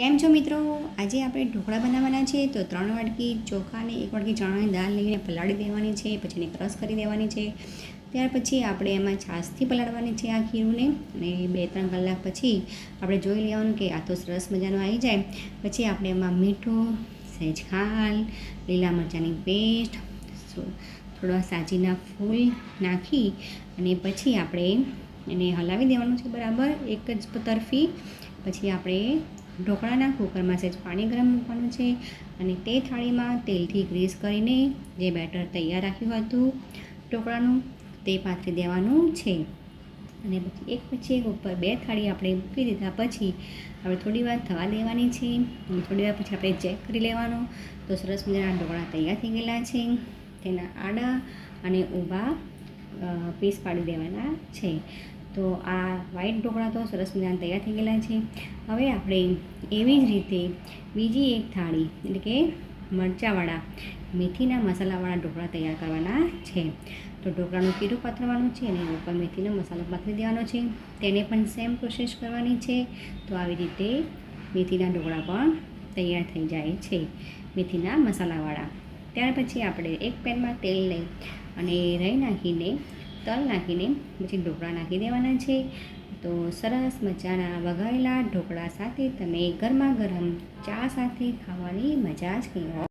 કેમ છો મિત્રો? આજે આપણે ઢોકળા બનાવવાના છે, તો ત્રણ વાટકી ચોખાને એક વાટકી ચણાની દાળ લઈને પલાળી દેવાની છે, પછી એને ક્રશ કરી દેવાની છે. ત્યાર પછી આપણે એમાં છાશથી પલાળવાની છે આ ખીરુંને, અને બે ત્રણ કલાક પછી આપણે જોઈ લેવાનું કે આ તો સરસ મજાનું આવી જાય. પછી આપણે એમાં મીઠું, સહેજ ખાંડ, લીલા મરચાંની પેસ્ટ થોડા સાજીના ફૂલ નાખી, અને પછી આપણે એને હલાવી દેવાનું છે બરાબર એક જ તરફી. પછી આપણે ઢોકળાના કુકરમાં સહેજ પાણી ગરમ મૂકવાનું છે અને તે થાળીમાં તેલથી ગ્રીસ કરીને જે બેટર તૈયાર રાખ્યું હતું ઢોકળાનું, તે પાથરી દેવાનું છે. અને પછી એક પછી એક ઉપર બે થાળી આપણે મૂકી દીધા પછી આપણે થોડી વાર થવા દેવાની છે અને થોડી વાર પછી આપણે ચેક કરી લેવાનું. તો સરસ મજાના ઢોકળા તૈયાર થઈ ગયેલા છે. તેના આડા અને ઊભા પીસ પાડી દેવાના છે. તો આ વ્હાઈટ ઢોકળા તો સરસ મજાના તૈયાર થઈ ગયેલા છે. હવે આપણે એવી જ રીતે બીજી એક થાળી, એટલે કે મરચાંવાળા, મેથીના મસાલાવાળા ઢોકળા તૈયાર કરવાના છે. તો ઢોકળાનું કીરું પાથરવાનું છે અને ઉપર મેથીનો મસાલો પાથરી દેવાનો છે. તેને પણ સેમ પ્રોસેસ કરવાની છે. તો આવી રીતે મેથીના ઢોકળા પણ તૈયાર થઈ જાય છે મેથીના મસાલાવાળા. ત્યાર પછી આપણે એક પેનમાં તેલ લઈ અને રાઈ નાખીને તલ નાખીને પછી ઢોકળા નાખી દેવાના છે. તો સરસ મજાના વઘારેલા ઢોકળા સાથે તમે ગરમા ગરમ ચા સાથે ખાવાની મજા જ કંઈ